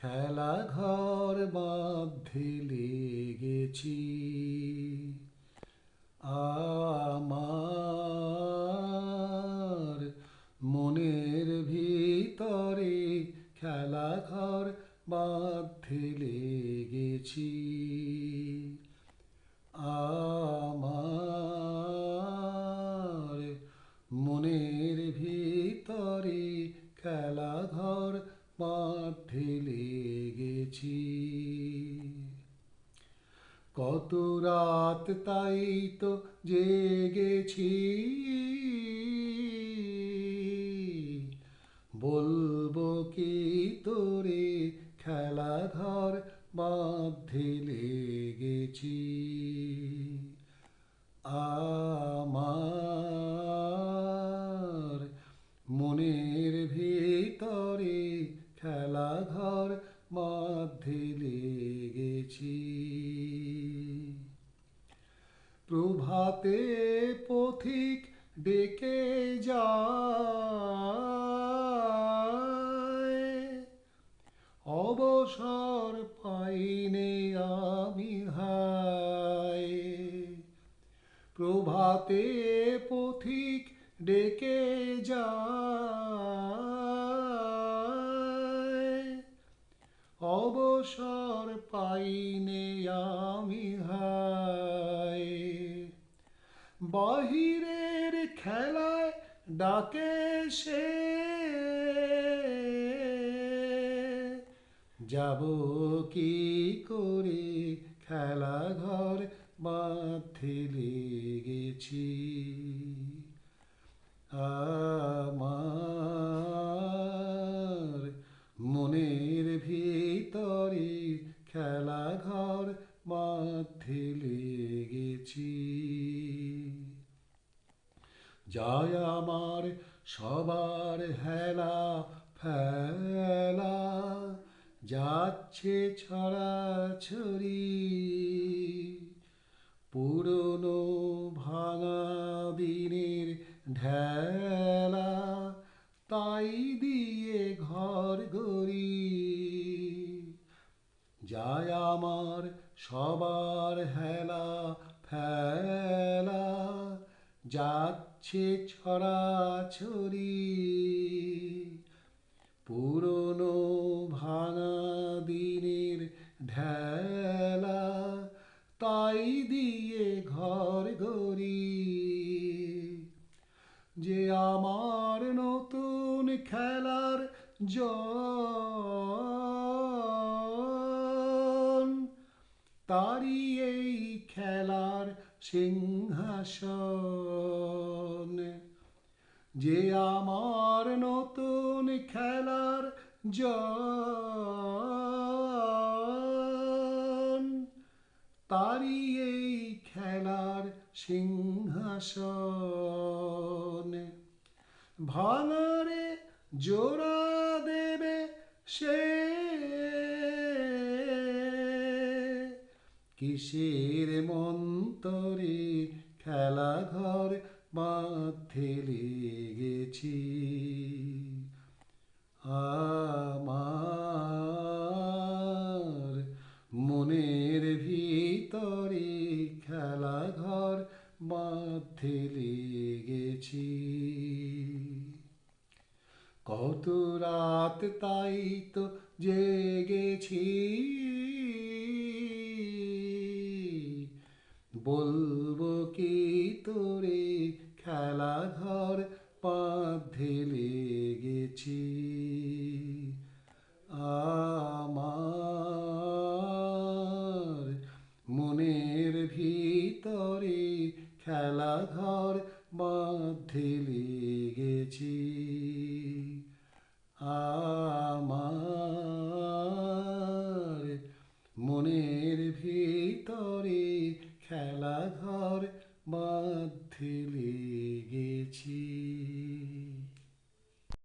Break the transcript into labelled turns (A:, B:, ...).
A: খেলা ঘর বাঁধে লেগেছি। আমার মনের ভিতরে খেলা ঘর বাঁধে লেগেছি। আমার মনের ভিতরে খেলা ঘর মাঠে গেছি কত রাত তাই তো জেগেছি। বলব কি তোরে খেলা ঘর বাঁধে লেগেছি? আমার মধ্যে লেগেছি। প্রভাতে পথিক ডেকে যায়। অবসর পাইনে আমি হায়। প্রভাতে পথিক ডেকে যায়। বাহিরের খেলায় ডাকে সে। যাব কি করে খেলা ঘর বাঁধে লেগেছি? আমার মনের ভিতরে খেলা ঘর বাঁধে লেগেছি। যায় আমার সবার হেলা ফেলা, যাচ্ছে ছড়াছড়ি। পুরনো ভাঙা দিনের ঢেলা, তাই দিয়ে ঘর গড়ি। যায় আমার সবার হেলা ফেলা যাচ্ছে ছড়াছড়ি। পুরনো ভাঙা দিনের ঢেলা, তাই দিয়ে ঘর গড়ি। যে আমার নতুন খেলার জন তারি এই খেলার সিংহাসন যে আমার নতুন খেলার জন তারি এই খেলার সিংহাসনে। ভাঙারে জোড়া দেবে সে কিসের মন্তরে খেলা ঘর বাঁধে লেগেছি? আমার মনের ভিতরে খেলা ঘর বাঁধে লেগেছি। কত রাত তাই তো জেগেছি। বলব কি তোরে? খেলাঘর পাধে গেছি আমার মনের ভিতরে খেলাঘর বাঁধে গেছি আমার মনের ভিতরে খেলাঘর মাধ্যমে